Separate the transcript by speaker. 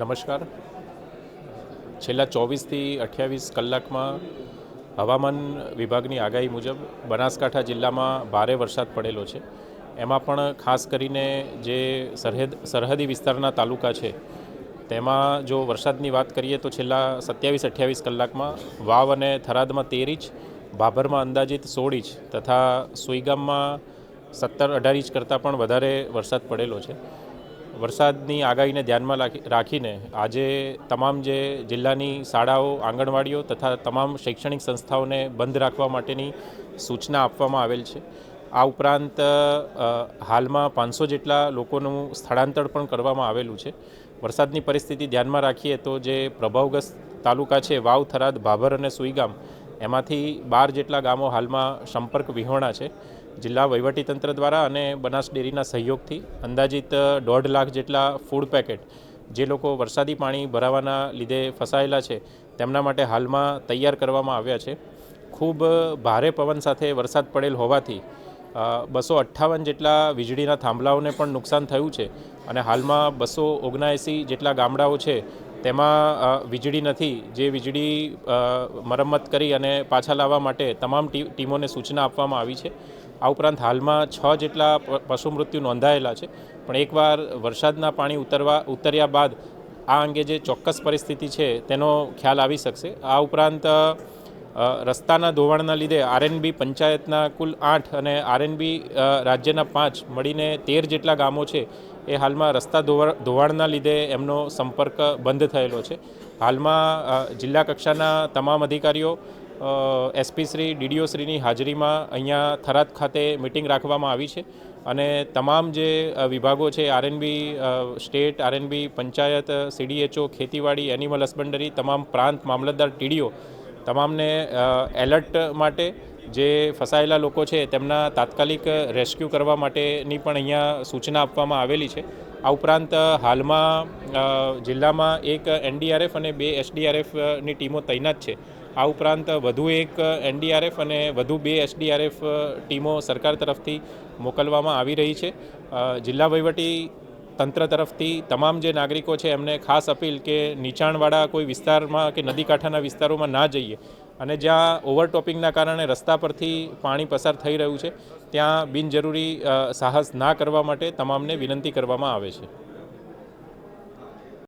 Speaker 1: નમસ્કાર. છેલ્લા ચોવીસથી અઠ્યાવીસ કલાકમાં હવામાન વિભાગની આગાહી મુજબ બનાસકાંઠા જિલ્લામાં ભારે વરસાદ પડેલો છે. એમાં પણ ખાસ કરીને જે સરહદ, સરહદી વિસ્તારના તાલુકા છે, તેમાં જો વરસાદની વાત કરીએ તો છેલ્લા સત્યાવીસ, અઠ્યાવીસ કલાકમાં વાવ અને થરાદમાં તેર ઇંચ, ભાભરમાં અંદાજિત સોળ ઇંચ તથા સુઈગામમાં સત્તર અઢાર ઇંચ કરતાં પણ વધારે વરસાદ પડેલો છે. વરસાદની આગાહીને ધ્યાનમાં રાખી- રાખીને આજે તમામ જે જિલ્લાની શાળાઓ, આંગણવાડીઓ તથા તમામ શૈક્ષણિક સંસ્થાઓને બંધ રાખવા માટેની સૂચના આપવામાં આવેલ છે. આ ઉપરાંત હાલમાં પાંચસો જેટલા લોકોનું સ્થળાંતર પણ કરવામાં આવેલું છે. વરસાદની પરિસ્થિતિ ધ્યાનમાં રાખીએ તો જે પ્રભાવગ્રસ્ત તાલુકા છે, વાવ, થરાદ, ભાભર અને સુઈગામ, એમાંથી બાર જેટલા ગામો હાલમાં સંપર્ક વિહોણા છે. જિલ્લા વહીવટીતંત્ર દ્વારા અને બનાસ ડેરીના સહયોગથી અંદાજિત દોઢ લાખ જેટલા ફૂડ પેકેટ જે લોકો વરસાદી પાણી ભરાવાના લીધે ફસાયેલા છે, તેમના માટે હાલમાં તૈયાર કરવામાં આવ્યા છે. ખૂબ ભારે પવન સાથે વરસાદ પડેલ હોવાથી બસો અઠ્ઠાવન જેટલા વીજળીના થાંભલાઓને પણ નુકસાન થયું છે અને હાલમાં બસો ઓગણએંસી જેટલા ગામડાઓ છે તેમાં વીજળી નથી. જે વીજળી મરમ્મત કરી અને પાછા લાવવા માટે તમામ ટીમોને સૂચના આપવામાં આવી છે. આ ઉપરાંત હાલમાં છ જેટલા પશુ મૃત્યુ નોંધાયેલા છે. પણ એકવાર વરસાદના પાણી ઉતરવા, ઉતર્યા બાદ આ અંગે જે ચોક્કસ પરિસ્થિતિ છે તેનો ખ્યાલ આવી શકશે. આ ઉપરાંત રસ્તાના ધોવાણના લીધે આરએનબી પંચાયતના કુલ આઠ અને આરએનબી રાજ્યના પાંચ મળીને તેર જેટલા ગામો છે એ હાલમાં રસ્તા ધોવા- ધોવાણના લીધે એમનો સંપર્ક બંધ થયેલો છે. હાલમાં જિલ્લા કક્ષાના તમામ અધિકારીઓ એસપી શ્રી, ડીડીઓ શ્રીની હાજરીમાં અહીંયા થરાદ ખાતે મિટિંગ રાખવામાં આવી છે અને તમામ જે વિભાગો છે, RNB state, RNB, panchayat, CDHO, ખેતીવાડી, એનિમલ હસબન્ડરી, તમામ પ્રાંત, મામલતદાર, ટીડીઓ, તમામને એલર્ટ માટે જે ફસાયેલા લોકો છે, તેમના તાત્કાલિક રેસ્ક્યુ કરવા માટેની પણ અહીંયા સૂચના આપવામાં આવેલી છે. આ ઉપરાંત હાલમાં જિલ્લામાં એક એનડીઆરએફ અને બે એસડીઆરએફની ટીમો તૈનાત છે. આ ઉપરાંત, વધુ એક એનડીઆરએફ અને વધુ બે એસડીઆરએફ ટીમો સરકાર તરફથી મોકલવામાં આવી રહી છે. જિલ્લા વહીવટી તંત્ર તરફથી તમામ જે નાગરિકો છે, એમને ખાસ અપીલ કે નીચાણવાળા કોઈ વિસ્તારમાં કે નદી કાંઠાના વિસ્તારોમાં ના જઈએ. અને જ્યાં ઓવરટોપિંગના કારણે રસ્તા પરથી પાણી પસાર થઈ રહ્યું છે, ત્યાં બિનજરૂરી સાહસ ના કરવા માટે તમામને વિનંતી કરવામાં આવે છે.